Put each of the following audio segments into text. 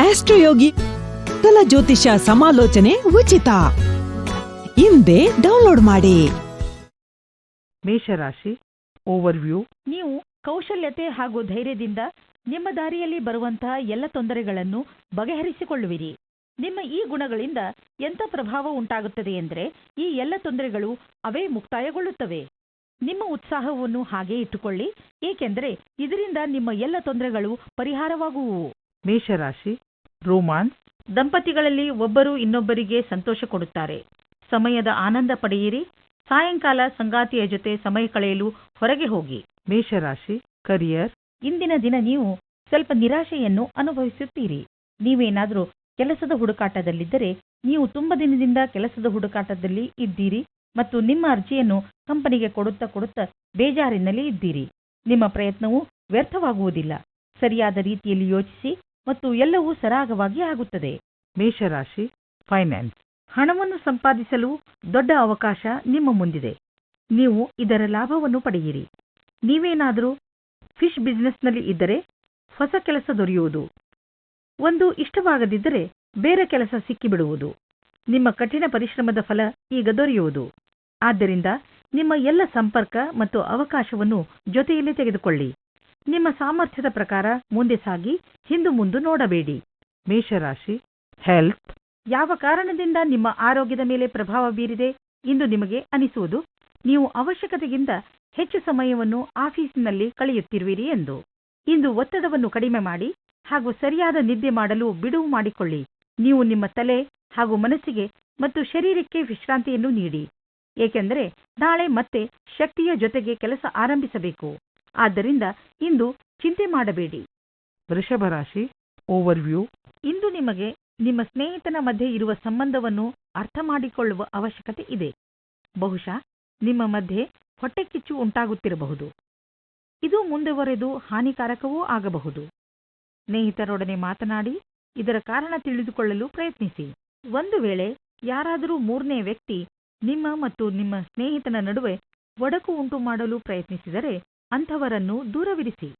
ಆಸ್ಟ್ರೋಯೋಗಿ ಕಲ ಜ್ಯೋತಿಷ ಸಮಾಲೋಚನೆ ಉಚಿತ. ಹಿಂದೆ ಡೌನ್ಲೋಡ್ ಮಾಡಿ. ಮೇಷರಾಶಿ ಓವರ್ವ್ಯೂ. ನೀವು ಕೌಶಲ್ಯತೆ ಹಾಗೂ ಧೈರ್ಯದಿಂದ ನಿಮ್ಮ ದಾರಿಯಲ್ಲಿ ಬರುವಂತಹ ಎಲ್ಲ ತೊಂದರೆಗಳನ್ನು ಬಗೆಹರಿಸಿಕೊಳ್ಳುವಿರಿ. ನಿಮ್ಮ ಈ ಗುಣಗಳಿಂದ ಎಂಥ ಪ್ರಭಾವ ಉಂಟಾಗುತ್ತದೆ ಎಂದರೆ ಈ ಎಲ್ಲ ತೊಂದರೆಗಳು ಅವೇ ಮುಕ್ತಾಯಗೊಳ್ಳುತ್ತವೆ. ನಿಮ್ಮ ಉತ್ಸಾಹವನ್ನು ಹಾಗೆ ಇಟ್ಟುಕೊಳ್ಳಿ, ಏಕೆಂದರೆ ಇದರಿಂದ ನಿಮ್ಮ ಎಲ್ಲ ತೊಂದರೆಗಳು ಪರಿಹಾರವಾಗುವು. ಮೇಷರಾಶಿ ರೋಮಾನ್ಸ್ ದಂಪತಿಗಳಲ್ಲಿ ಒಬ್ಬರು ಇನ್ನೊಬ್ಬರಿಗೆ ಸಂತೋಷ ಕೊಡುತ್ತಾರೆ. ಸಮಯದ ಆನಂದ ಪಡೆಯಿರಿ. ಸಾಯಂಕಾಲ ಸಂಗಾತಿಯ ಜೊತೆ ಸಮಯ ಕಳೆಯಲು ಹೊರಗೆ ಹೋಗಿ. ಮೇಷರಾಶಿ ಕರಿಯರ್ ಇಂದಿನ ದಿನ ನೀವು ಸ್ವಲ್ಪ ನಿರಾಶೆಯನ್ನು ಅನುಭವಿಸುತ್ತೀರಿ. ನೀವೇನಾದರೂ ಕೆಲಸದ ಹುಡುಕಾಟದಲ್ಲಿದ್ದರೆ ನೀವು ತುಂಬ ದಿನದಿಂದ ಕೆಲಸದ ಹುಡುಕಾಟದಲ್ಲಿ ಇದ್ದೀರಿ ಮತ್ತು ನಿಮ್ಮ ಅರ್ಜಿಯನ್ನು ಕಂಪನಿಗೆ ಕೊಡುತ್ತಾ ಕೊಡುತ್ತಾ ಬೇಜಾರಿನಲ್ಲಿ ಇದ್ದೀರಿ. ನಿಮ್ಮ ಪ್ರಯತ್ನವು ವ್ಯರ್ಥವಾಗುವುದಿಲ್ಲ. ಸರಿಯಾದ ರೀತಿಯಲ್ಲಿ ಯೋಚಿಸಿ ಮತ್ತು ಎಲ್ಲವೂ ಸರಾಗವಾಗಿ ಆಗುತ್ತದೆ. ಮೇಷರಾಶಿ ಫೈನಾನ್ಸ್ ಹಣವನ್ನು ಸಂಪಾದಿಸಲು ದೊಡ್ಡ ಅವಕಾಶ ನಿಮ್ಮ ಮುಂದಿದೆ. ನೀವು ಇದರ ಲಾಭವನ್ನು ಪಡೆಯಿರಿ. ನೀವೇನಾದರೂ ಫಿಶ್ ಬಿಸ್ನೆಸ್ನಲ್ಲಿ ಇದ್ದರೆ ಹೊಸ ಕೆಲಸ ದೊರೆಯುವುದು. ಒಂದು ಇಷ್ಟವಾಗದಿದ್ದರೆ ಬೇರೆ ಕೆಲಸ ಸಿಕ್ಕಿಬಿಡುವುದು. ನಿಮ್ಮ ಕಠಿಣ ಪರಿಶ್ರಮದ ಫಲ ಈಗ ದೊರೆಯುವುದು. ಆದ್ದರಿಂದ ನಿಮ್ಮ ಎಲ್ಲ ಸಂಪರ್ಕ ಮತ್ತು ಅವಕಾಶವನ್ನು ಜೊತೆಯಲ್ಲಿ ತೆಗೆದುಕೊಳ್ಳಿ. ನಿಮ್ಮ ಸಾಮರ್ಥ್ಯದ ಪ್ರಕಾರ ಮುಂದೆ ಸಾಗಿ, ಹಿಂದು ಮುಂದು ನೋಡಬೇಡಿ. ಮೇಷರಾಶಿ ಹೆಲ್ತ್ ಯಾವ ಕಾರಣದಿಂದ ನಿಮ್ಮ ಆರೋಗ್ಯದ ಮೇಲೆ ಪ್ರಭಾವ ಬೀರಿದೆ ಎಂದು ನಿಮಗೆ ಅನಿಸುವುದು? ನೀವು ಅವಶ್ಯಕತೆಗಿಂತ ಹೆಚ್ಚು ಸಮಯವನ್ನು ಆಫೀಸಿನಲ್ಲಿ ಕಳೆಯುತ್ತಿರುವಿರಿ ಎಂದು. ಇಂದು ಒತ್ತಡವನ್ನು ಕಡಿಮೆ ಮಾಡಿ ಹಾಗೂ ಸರಿಯಾದ ನಿದ್ದೆ ಮಾಡಲು ಬಿಡುವು ಮಾಡಿಕೊಳ್ಳಿ. ನೀವು ನಿಮ್ಮ ತಲೆ ಹಾಗೂ ಮನಸ್ಸಿಗೆ ಮತ್ತು ಶರೀರಕ್ಕೆ ವಿಶ್ರಾಂತಿಯನ್ನು ನೀಡಿ. ಏಕೆಂದರೆ ನಾಳೆ ಮತ್ತೆ ಶಕ್ತಿಯ ಜೊತೆಗೆ ಕೆಲಸ ಆರಂಭಿಸಬೇಕು. ಆದ್ದರಿಂದ ಇಂದು ಚಿಂತೆ ಮಾಡಬೇಡಿ. ವೃಷಭ ರಾಶಿ ಓವರ್ವ್ಯೂ ಇಂದು ನಿಮಗೆ ನಿಮ್ಮ ಸ್ನೇಹಿತನ ಮಧ್ಯೆ ಇರುವ ಸಂಬಂಧವನ್ನು ಅರ್ಥ ಮಾಡಿಕೊಳ್ಳುವ ಅವಶ್ಯಕತೆ ಇದೆ. ಬಹುಶಃ ನಿಮ್ಮ ಮಧ್ಯೆ ಹೊಟ್ಟೆಕಿಚ್ಚು ಉಂಟಾಗುತ್ತಿರಬಹುದು. ಇದು ಮುಂದುವರೆದು ಹಾನಿಕಾರಕವೂ ಆಗಬಹುದು. ಸ್ನೇಹಿತರೊಡನೆ ಮಾತನಾಡಿ ಇದರ ಕಾರಣ ತಿಳಿದುಕೊಳ್ಳಲು ಪ್ರಯತ್ನಿಸಿ. ಒಂದು ವೇಳೆ ಯಾರಾದರೂ ಮೂರನೇ ವ್ಯಕ್ತಿ ನಿಮ್ಮ ಮತ್ತು ನಿಮ್ಮ ಸ್ನೇಹಿತನ ನಡುವೆ ಒಡಕು ಉಂಟು ಮಾಡಲು ಪ್ರಯತ್ನಿಸಿದರೆ ಅಂಥವರನ್ನು ದೂರವಿರಿಸಿ.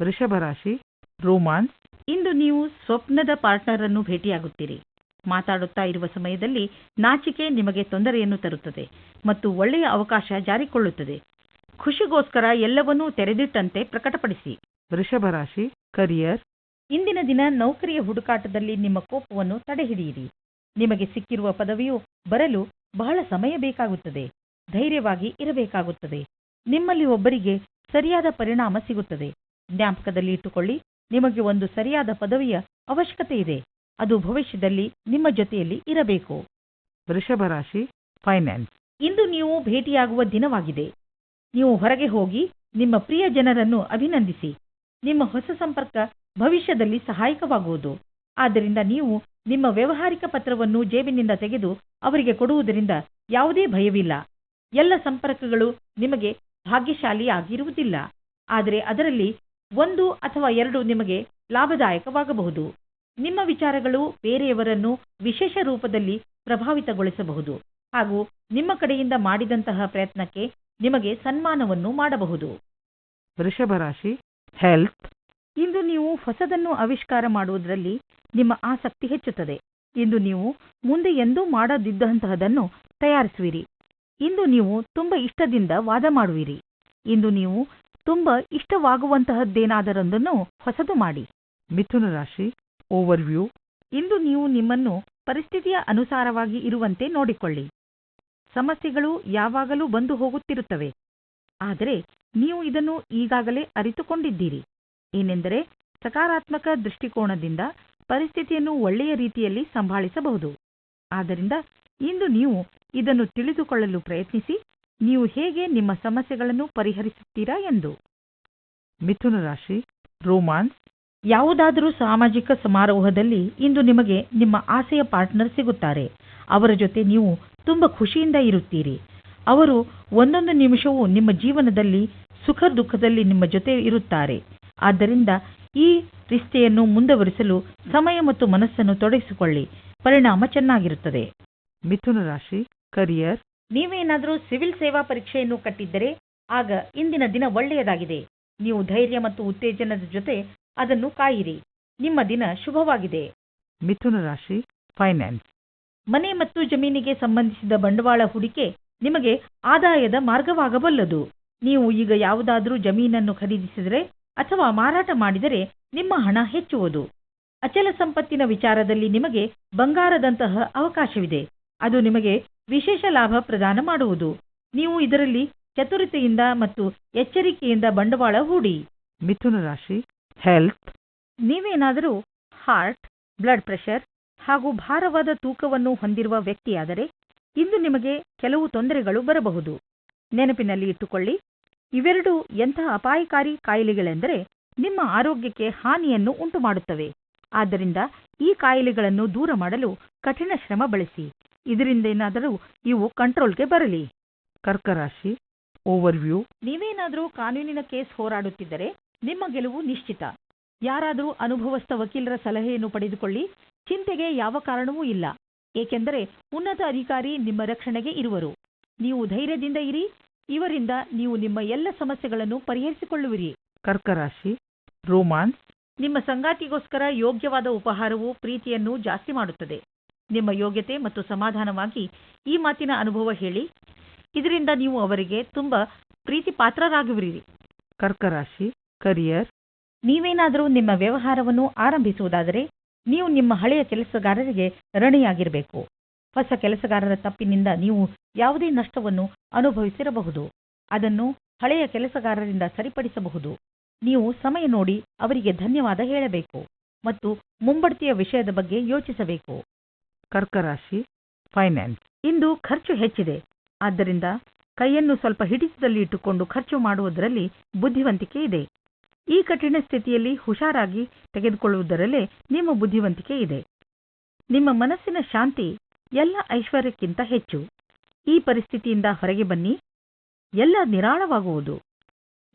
ವೃಷಭ ರಾಶಿ ರೋಮಾನ್ಸ್. ಇಂದು ನೀವು ಸ್ವಪ್ನದ ಪಾರ್ಟ್ನರ್ ಅನ್ನು ಭೇಟಿಯಾಗುತ್ತೀರಿ. ಮಾತಾಡುತ್ತಾ ಇರುವ ಸಮಯದಲ್ಲಿ ನಾಚಿಕೆ ನಿಮಗೆ ತೊಂದರೆಯನ್ನು ತರುತ್ತದೆ ಮತ್ತು ಒಳ್ಳೆಯ ಅವಕಾಶ ಜಾರಿಕೊಳ್ಳುತ್ತದೆ. ಖುಷಿಗೋಸ್ಕರ ಎಲ್ಲವನ್ನೂ ತೆರೆದಿಟ್ಟಂತೆ ಪ್ರಕಟಪಡಿಸಿ. ವೃಷಭ ರಾಶಿ ಕರಿಯರ್. ಇಂದಿನ ದಿನ ನೌಕರಿಯ ಹುಡುಕಾಟದಲ್ಲಿ ನಿಮ್ಮ ಕೋಪವನ್ನು ತಡೆಹಿಡಿಯಿರಿ. ನಿಮಗೆ ಸಿಕ್ಕಿರುವ ಪದವಿಯು ಬರಲು ಬಹಳ ಸಮಯ ಬೇಕಾಗುತ್ತದೆ. ಧೈರ್ಯವಾಗಿ ಇರಬೇಕಾಗುತ್ತದೆ. ನಿಮ್ಮಲ್ಲಿ ಒಬ್ಬರಿಗೆ ಸರಿಯಾದ ಪರಿಣಾಮ ಸಿಗುತ್ತದೆ. ಜ್ಞಾಪಕದಲ್ಲಿ ಇಟ್ಟುಕೊಳ್ಳಿ ನಿಮಗೆ ಒಂದು ಸರಿಯಾದ ಪದವಿಯ ಅವಶ್ಯಕತೆ ಇದೆ. ಅದು ಭವಿಷ್ಯದಲ್ಲಿ ನಿಮ್ಮ ಜೊತೆಯಲ್ಲಿ ಇರಬೇಕು. ವೃಷಭ ರಾಶಿ ಫೈನಾನ್ಸ್ ಇಂದು ನೀವು ಭೇಟಿಯಾಗುವ ದಿನವಾಗಿದೆ. ನೀವು ಹೊರಗೆ ಹೋಗಿ ನಿಮ್ಮ ಪ್ರಿಯ ಜನರನ್ನು ಅಭಿನಂದಿಸಿ. ನಿಮ್ಮ ಹೊಸ ಸಂಪರ್ಕ ಭವಿಷ್ಯದಲ್ಲಿ ಸಹಾಯಕವಾಗುವುದು. ಆದ್ದರಿಂದ ನೀವು ನಿಮ್ಮ ವ್ಯವಹಾರಿಕ ಪತ್ರವನ್ನು ಜೇಬಿನಿಂದ ತೆಗೆದು ಅವರಿಗೆ ಕೊಡುವುದರಿಂದ ಯಾವುದೇ ಭಯವಿಲ್ಲ. ಎಲ್ಲ ಸಂಪರ್ಕಗಳು ನಿಮಗೆ ಭಾಗ್ಯಶಾಲಿಯಾಗಿರುವುದಿಲ್ಲ. ಆದರೆ ಅದರಲ್ಲಿ ಒಂದು ಅಥವಾ ಎರಡು ನಿಮಗೆ ಲಾಭದಾಯಕವಾಗಬಹುದು. ನಿಮ್ಮ ವಿಚಾರಗಳು ಬೇರೆಯವರನ್ನು ವಿಶೇಷ ರೂಪದಲ್ಲಿ ಪ್ರಭಾವಿತಗೊಳಿಸಬಹುದು ಹಾಗೂ ನಿಮ್ಮ ಕಡೆಯಿಂದ ಮಾಡಿದಂತಹ ಪ್ರಯತ್ನಕ್ಕೆ ನಿಮಗೆ ಸನ್ಮಾನವನ್ನು ಮಾಡಬಹುದು. ವೃಷಭ ರಾಶಿ ಹೆಲ್ತ್ ಇಂದು ನೀವು ಹೊಸದನ್ನು ಆವಿಷ್ಕಾರ ಮಾಡುವುದರಲ್ಲಿ ನಿಮ್ಮ ಆಸಕ್ತಿ ಹೆಚ್ಚುತ್ತದೆ. ಇಂದು ನೀವು ಮುಂದೆ ಎಂದೂ ಮಾಡದಿದ್ದಂತಹದನ್ನು ತಯಾರಿಸುವಿರಿ. ಇಂದು ನೀವು ತುಂಬ ಇಷ್ಟದಿಂದ ವಾದ ಮಾಡುವಿರಿ. ಇಂದು ನೀವು ತುಂಬ ಇಷ್ಟವಾಗುವಂತಹದ್ದೇನಾದರೊಂದನ್ನು ಹೊಸದು ಮಾಡಿ. ಮಿಥುನ ರಾಶಿ ಓವರ್ವ್ಯೂ ಇಂದು ನೀವು ನಿಮ್ಮನ್ನು ಪರಿಸ್ಥಿತಿಯ ಅನುಸಾರವಾಗಿ ಇರುವಂತೆ ನೋಡಿಕೊಳ್ಳಿ. ಸಮಸ್ಯೆಗಳು ಯಾವಾಗಲೂ ಬಂದು ಹೋಗುತ್ತಿರುತ್ತವೆ. ಆದರೆ ನೀವು ಇದನ್ನು ಈಗಾಗಲೇ ಅರಿತುಕೊಂಡಿದ್ದೀರಿ. ಏನೆಂದರೆ ಸಕಾರಾತ್ಮಕ ದೃಷ್ಟಿಕೋನದಿಂದ ಪರಿಸ್ಥಿತಿಯನ್ನು ಒಳ್ಳೆಯ ರೀತಿಯಲ್ಲಿ ಸಂಭಾಳಿಸಬಹುದು. ಆದ್ದರಿಂದ ಇಂದು ನೀವು ಇದನ್ನು ತಿಳಿದುಕೊಳ್ಳಲು ಪ್ರಯತ್ನಿಸಿ ನೀವು ಹೇಗೆ ನಿಮ್ಮ ಸಮಸ್ಯೆಗಳನ್ನು ಪರಿಹರಿಸುತ್ತೀರಾ ಎಂದು. ಮಿಥುನ ರಾಶಿ ರೋಮಾನ್ಸ್. ಯಾವುದಾದರೂ ಸಾಮಾಜಿಕ ಸಮಾರೋಹದಲ್ಲಿ ಇಂದು ನಿಮಗೆ ನಿಮ್ಮ ಆಸೆಯ ಪಾರ್ಟ್ನರ್ ಸಿಗುತ್ತಾರೆ. ಅವರ ಜೊತೆ ನೀವು ತುಂಬ ಖುಷಿಯಿಂದ ಇರುತ್ತೀರಿ. ಅವರು ಒಂದೊಂದು ನಿಮಿಷವೂ ನಿಮ್ಮ ಜೀವನದಲ್ಲಿ ಸುಖ ದುಃಖದಲ್ಲಿ ನಿಮ್ಮ ಜೊತೆ ಇರುತ್ತಾರೆ. ಆದ್ದರಿಂದ ಈ ರಿಷ್ಟೆಯನ್ನು ಮುಂದುವರಿಸಲು ಸಮಯ ಮತ್ತು ಮನಸ್ಸನ್ನು ತೊಡಗಿಸಿಕೊಳ್ಳಿ. ಪರಿಣಾಮ ಚೆನ್ನಾಗಿರುತ್ತದೆ. ಮಿಥುನ ರಾಶಿ ಕರಿಯರ್ ನೀವೇನಾದರೂ ಸಿವಿಲ್ ಸೇವಾ ಪರೀಕ್ಷೆಯನ್ನು ಕಟ್ಟಿದ್ದರೆ ಆಗ ಇಂದಿನ ದಿನ ಒಳ್ಳೆಯದಾಗಿದೆ. ನೀವು ಧೈರ್ಯ ಮತ್ತು ಉತ್ತೇಜನದ ಜೊತೆ ಅದನ್ನು ಕಾಯಿರಿ. ನಿಮ್ಮ ದಿನ ಶುಭವಾಗಿದೆ. ಮಿಥುನ ರಾಶಿ ಫೈನಾನ್ಸ್ ಮನೆ ಮತ್ತು ಜಮೀನಿಗೆ ಸಂಬಂಧಿಸಿದ ಬಂಡವಾಳ ಹೂಡಿಕೆ ನಿಮಗೆ ಆದಾಯದ ಮಾರ್ಗವಾಗಬಲ್ಲದು. ನೀವು ಈಗ ಯಾವುದಾದರೂ ಜಮೀನನ್ನು ಖರೀದಿಸಿದರೆ ಅಥವಾ ಮಾರಾಟ ಮಾಡಿದರೆ ನಿಮ್ಮ ಹಣ ಹೆಚ್ಚುವುದು. ಅಚಲ ಸಂಪತ್ತಿನ ವಿಚಾರದಲ್ಲಿ ನಿಮಗೆ ಬಂಗಾರದಂತಹ ಅವಕಾಶವಿದೆ. ಅದು ನಿಮಗೆ ವಿಶೇಷ ಲಾಭ ಪ್ರದಾನ ಮಾಡುವುದು. ನೀವು ಇದರಲ್ಲಿ ಚತುರತೆಯಿಂದ ಮತ್ತು ಎಚ್ಚರಿಕೆಯಿಂದ ಬಂಡವಾಳ ಹೂಡಿ. ಮಿಥುನ ರಾಶಿ ಹೆಲ್ತ್ ನೀವೇನಾದರೂ ಹಾರ್ಟ್ ಬ್ಲಡ್ ಪ್ರೆಷರ್ ಹಾಗೂ ಭಾರವಾದ ತೂಕವನ್ನು ಹೊಂದಿರುವ ವ್ಯಕ್ತಿಯಾದರೆ ಇಂದು ನಿಮಗೆ ಕೆಲವು ತೊಂದರೆಗಳು ಬರಬಹುದು. ನೆನಪಿನಲ್ಲಿ ಇಟ್ಟುಕೊಳ್ಳಿ ಇವೆರಡು ಎಂತಹ ಅಪಾಯಕಾರಿ ಕಾಯಿಲೆಗಳೆಂದರೆ ನಿಮ್ಮ ಆರೋಗ್ಯಕ್ಕೆ ಹಾನಿಯನ್ನು ಉಂಟುಮಾಡುತ್ತವೆ. ಆದ್ದರಿಂದ ಈ ಕಾಯಿಲೆಗಳನ್ನು ದೂರ ಮಾಡಲು ಕಠಿಣ ಶ್ರಮ ಬಳಸಿ. ಇದರಿಂದೇನಾದರೂ ಇವು ಕಂಟ್ರೋಲ್ಗೆ ಬರಲಿ. ಕರ್ಕರಾಶಿ ಓವರ್ವ್ಯೂ. ನೀವೇನಾದರೂ ಕಾನೂನಿನ ಕೇಸ್ ಹೋರಾಡುತ್ತಿದ್ದರೆ ನಿಮ್ಮ ಗೆಲುವು ನಿಶ್ಚಿತ. ಯಾರಾದರೂ ಅನುಭವಸ್ಥ ವಕೀಲರ ಸಲಹೆಯನ್ನು ಪಡೆದುಕೊಳ್ಳಿ ಚಿಂತೆಗೆ ಯಾವ ಕಾರಣವೂ ಇಲ್ಲ. ಏಕೆಂದರೆ ಉನ್ನತ ಅಧಿಕಾರಿ ನಿಮ್ಮ ರಕ್ಷಣೆಗೆ ಇರುವರು. ನೀವು ಧೈರ್ಯದಿಂದ ಇರಿ ಇವರಿಂದ ನೀವು ನಿಮ್ಮ ಎಲ್ಲ ಸಮಸ್ಯೆಗಳನ್ನು ಪರಿಹರಿಸಿಕೊಳ್ಳುವಿರಿ. ಕರ್ಕರಾಶಿ ರೋಮಾನ್ಸ್ ನಿಮ್ಮ ಸಂಗಾತಿಗೋಸ್ಕರ ಯೋಗ್ಯವಾದ ಉಪಹಾರವು ಪ್ರೀತಿಯನ್ನು ಜಾಸ್ತಿ ಮಾಡುತ್ತದೆ. ನಿಮ್ಮ ಯೋಗ್ಯತೆ ಮತ್ತು ಸಮಾಧಾನವಾಗಿ ಈ ಮಾತಿನ ಅನುಭವ ಹೇಳಿ. ಇದರಿಂದ ನೀವು ಅವರಿಗೆ ತುಂಬಾ ಪ್ರೀತಿ ಪಾತ್ರರಾಗುವಿರಿ ಕರ್ಕರಾಶಿ ಕರಿಯರ್. ನೀವೇನಾದರೂ ನಿಮ್ಮ ವ್ಯವಹಾರವನ್ನು ಆರಂಭಿಸುವುದಾದರೆ ನೀವು ನಿಮ್ಮ ಹಳೆಯ ಕೆಲಸಗಾರರಿಗೆ ಋಣಿಯಾಗಿರಬೇಕು. ಹೊಸ ಕೆಲಸಗಾರರ ತಪ್ಪಿನಿಂದ ನೀವು ಯಾವುದೇ ನಷ್ಟವನ್ನು ಅನುಭವಿಸಿರಬಹುದು. ಅದನ್ನು ಹಳೆಯ ಕೆಲಸಗಾರರಿಂದ ಸರಿಪಡಿಸಬಹುದು. ನೀವು ಸಮಯ ನೋಡಿ ಅವರಿಗೆ ಧನ್ಯವಾದ ಹೇಳಬೇಕು ಮತ್ತು ಮುಂಬಡ್ತಿಯ ವಿಷಯದ ಬಗ್ಗೆ ಯೋಚಿಸಬೇಕು. ಕರ್ಕ ರಾಶಿ ಫೈನಾನ್ಸ್ ಇಂದು ಖರ್ಚು ಹೆಚ್ಚಿದೆ. ಆದ್ದರಿಂದ ಕೈಯನ್ನು ಸ್ವಲ್ಪ ಹಿಡಿತದಲ್ಲಿ ಇಟ್ಟುಕೊಂಡು ಖರ್ಚು ಮಾಡುವುದರಲ್ಲಿ ಬುದ್ಧಿವಂತಿಕೆ ಇದೆ. ಈ ಕಠಿಣ ಸ್ಥಿತಿಯಲ್ಲಿ ಹುಷಾರಾಗಿ ತೆಗೆದುಕೊಳ್ಳುವುದರಲ್ಲೇ ನಿಮ್ಮ ಬುದ್ಧಿವಂತಿಕೆ ಇದೆ. ನಿಮ್ಮ ಮನಸ್ಸಿನ ಶಾಂತಿ ಎಲ್ಲ ಐಶ್ವರ್ಯಕ್ಕಿಂತ ಹೆಚ್ಚು. ಈ ಪರಿಸ್ಥಿತಿಯಿಂದ ಹೊರಗೆ ಬನ್ನಿ. ಎಲ್ಲ ನಿರಾಳವಾಗುವುದು.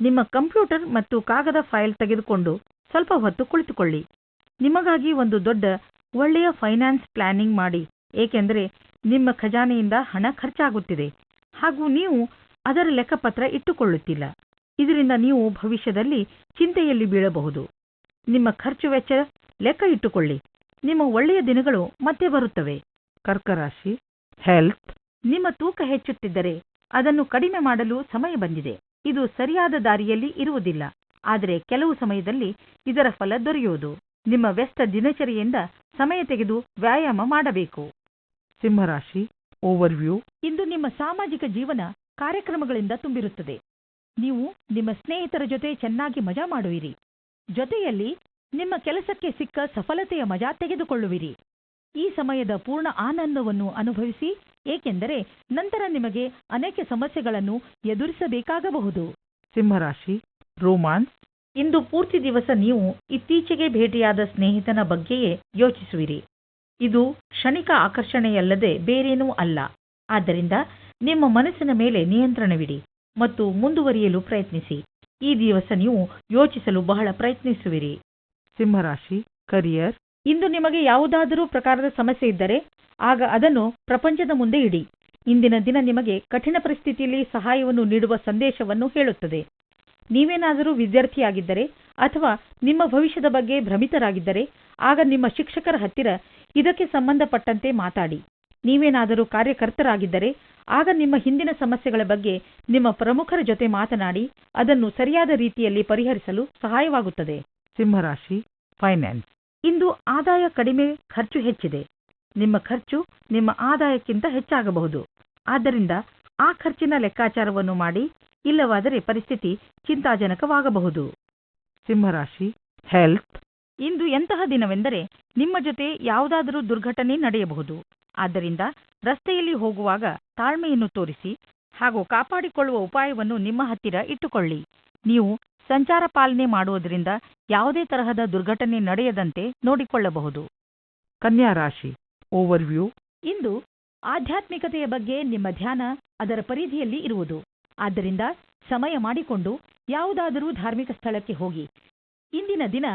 ನಿಮ್ಮ ಕಂಪ್ಯೂಟರ್ ಮತ್ತು ಕಾಗದ ಫೈಲ್ ತೆಗೆದುಕೊಂಡು ಸ್ವಲ್ಪ ಹೊತ್ತು ಕುಳಿತುಕೊಳ್ಳಿ. ನಿಮಗಾಗಿ ಒಂದು ದೊಡ್ಡ ಒಳ್ಳೆಯ ಫೈನಾನ್ಸ್ ಪ್ಲಾನಿಂಗ್ ಮಾಡಿ, ಏಕೆಂದರೆ ನಿಮ್ಮ ಖಜಾನೆಯಿಂದ ಹಣ ಖರ್ಚಾಗುತ್ತಿದೆ. ಹಾಗೂ ನೀವು ಅದರ ಲೆಕ್ಕಪತ್ರ ಇಟ್ಟುಕೊಳ್ಳುತ್ತಿಲ್ಲ. ಇದರಿಂದ ನೀವು ಭವಿಷ್ಯದಲ್ಲಿ ಚಿಂತೆಯಲ್ಲಿ ಬೀಳಬಹುದು. ನಿಮ್ಮ ಖರ್ಚು ವೆಚ್ಚ ಲೆಕ್ಕ ಇಟ್ಟುಕೊಳ್ಳಿ. ನಿಮ್ಮ ಒಳ್ಳೆಯ ದಿನಗಳು ಮತ್ತೆ ಬರುತ್ತವೆ. ಕರ್ಕರಾಶಿ, ಹೆಲ್ತ್, ನಿಮ್ಮ ತೂಕ ಹೆಚ್ಚುತ್ತಿದ್ದರೆ ಅದನ್ನು ಕಡಿಮೆ ಮಾಡಲು ಸಮಯ ಬಂದಿದೆ. ಇದು ಸರಿಯಾದ ದಾರಿಯಲ್ಲಿ ಇರುವುದಿಲ್ಲ. ಆದರೆ ಕೆಲವು ಸಮಯದಲ್ಲಿ ಇದರ ಫಲ ದೊರೆಯುವುದು. ನಿಮ್ಮ ವ್ಯಸ್ತ ದಿನಚರಿಯಿಂದ ಸಮಯ ತೆಗೆದು ವ್ಯಾಯಾಮ ಮಾಡಬೇಕು. ಸಿಂಹರಾಶಿ ಓವರ್ವ್ಯೂ ಇಂದು ನಿಮ್ಮ ಸಾಮಾಜಿಕ ಜೀವನ ಕಾರ್ಯಕ್ರಮಗಳಿಂದ ತುಂಬಿರುತ್ತದೆ. ನೀವು ನಿಮ್ಮ ಸ್ನೇಹಿತರ ಜೊತೆ ಚೆನ್ನಾಗಿ ಮಜಾ ಮಾಡುವಿರಿ. ಜೊತೆಯಲ್ಲಿ ನಿಮ್ಮ ಕೆಲಸಕ್ಕೆ ಸಿಕ್ಕ ಸಫಲತೆಯ ಮಜಾ ತೆಗೆದುಕೊಳ್ಳುವಿರಿ. ಈ ಸಮಯದ ಪೂರ್ಣ ಆನಂದವನ್ನು ಅನುಭವಿಸಿ ಏಕೆಂದರೆ ನಂತರ ನಿಮಗೆ ಅನೇಕ ಸಮಸ್ಯೆಗಳನ್ನು ಎದುರಿಸಬೇಕಾಗಬಹುದು. ಸಿಂಹರಾಶಿ ರೋಮಾನ್ಸ್. ಇಂದು ಪೂರ್ತಿ ದಿವಸ ನೀವು ಇತ್ತೀಚೆಗೆ ಭೇಟಿಯಾದ ಸ್ನೇಹಿತನ ಬಗ್ಗೆಯೇ ಯೋಚಿಸುವಿರಿ. ಇದು ಕ್ಷಣಿಕ ಆಕರ್ಷಣೆಯಲ್ಲದೆ ಬೇರೇನೂ ಅಲ್ಲ. ಆದ್ದರಿಂದ ನಿಮ್ಮ ಮನಸ್ಸಿನ ಮೇಲೆ ನಿಯಂತ್ರಣವಿಡಿ ಮತ್ತು ಮುಂದುವರಿಯಲು ಪ್ರಯತ್ನಿಸಿ. ಈ ದಿವಸ ನೀವು ಯೋಚಿಸಲು ಬಹಳ ಪ್ರಯತ್ನಿಸುವಿರಿ. ಸಿಂಹರಾಶಿ ಕರಿಯರ್ ಇಂದು ನಿಮಗೆ ಯಾವುದಾದರೂ ಪ್ರಕಾರದ ಸಮಸ್ಯೆ ಇದ್ದರೆ ಆಗ ಅದನ್ನು ಪ್ರಪಂಚದ ಮುಂದೆ ಇಡಿ. ಇಂದಿನ ದಿನ ನಿಮಗೆ ಕಠಿಣ ಪರಿಸ್ಥಿತಿಯಲ್ಲಿ ಸಹಾಯವನ್ನು ನೀಡುವ ಸಂದೇಶವನ್ನು ಹೇಳುತ್ತದೆ. ನೀವೇನಾದರೂ ವಿದ್ಯಾರ್ಥಿಯಾಗಿದ್ದರೆ ಅಥವಾ ನಿಮ್ಮ ಭವಿಷ್ಯದ ಬಗ್ಗೆ ಭ್ರಮಿತರಾಗಿದ್ದರೆ ಆಗ ನಿಮ್ಮ ಶಿಕ್ಷಕರ ಹತ್ತಿರ ಇದಕ್ಕೆ ಸಂಬಂಧಪಟ್ಟಂತೆ ಮಾತಾಡಿ. ನೀವೇನಾದರೂ ಕಾರ್ಯಕರ್ತರಾಗಿದ್ದರೆ ಆಗ ನಿಮ್ಮ ಹಿಂದಿನ ಸಮಸ್ಯೆಗಳ ಬಗ್ಗೆ ನಿಮ್ಮ ಪ್ರಮುಖರ ಜೊತೆ ಮಾತನಾಡಿ ಅದನ್ನು ಸರಿಯಾದ ರೀತಿಯಲ್ಲಿ ಪರಿಹರಿಸಲು ಸಹಾಯವಾಗುತ್ತದೆ. ಸಿಂಹರಾಶಿ ಫೈನಾನ್ಸ್. ಇಂದು ಆದಾಯ ಕಡಿಮೆ ಖರ್ಚು ಹೆಚ್ಚಿದೆ. ನಿಮ್ಮ ಖರ್ಚು ನಿಮ್ಮ ಆದಾಯಕ್ಕಿಂತ ಹೆಚ್ಚಾಗಬಹುದು. ಆದ್ದರಿಂದ ಆ ಖರ್ಚಿನ ಲೆಕ್ಕಾಚಾರವನ್ನು ಮಾಡಿ ಇಲ್ಲವಾದರೆ ಪರಿಸ್ಥಿತಿ ಚಿಂತಾಜನಕವಾಗಬಹುದು. ಸಿಂಹರಾಶಿ ಹೆಲ್ತ್ ಇಂದು ಎಂತಹ ದಿನವೆಂದರೆ ನಿಮ್ಮ ಜೊತೆ ಯಾವುದಾದರೂ ದುರ್ಘಟನೆ ನಡೆಯಬಹುದು. ಆದ್ದರಿಂದ ರಸ್ತೆಯಲ್ಲಿ ಹೋಗುವಾಗ ತಾಳ್ಮೆಯನ್ನು ತೋರಿಸಿ ಹಾಗೂ ಕಾಪಾಡಿಕೊಳ್ಳುವ ಉಪಾಯವನ್ನು ನಿಮ್ಮ ಹತ್ತಿರ ಇಟ್ಟುಕೊಳ್ಳಿ. ನೀವು ಸಂಚಾರ ಪಾಲನೆ ಮಾಡುವುದರಿಂದ ಯಾವುದೇ ತರಹದ ದುರ್ಘಟನೆ ನಡೆಯದಂತೆ ನೋಡಿಕೊಳ್ಳಬಹುದು. ಕನ್ಯಾ ರಾಶಿ ಓವರ್ವ್ಯೂ ಇಂದು ಆಧ್ಯಾತ್ಮಿಕತೆಯ ಬಗ್ಗೆ ನಿಮ್ಮ ಧ್ಯಾನ ಅದರ ಪರಿಧಿಯಲ್ಲಿ ಇರುವುದು. ಆದ್ದರಿಂದ ಸಮಯ ಮಾಡಿಕೊಂಡು ಯಾವುದಾದರೂ ಧಾರ್ಮಿಕ ಸ್ಥಳಕ್ಕೆ ಹೋಗಿ. ಇಂದಿನ ದಿನ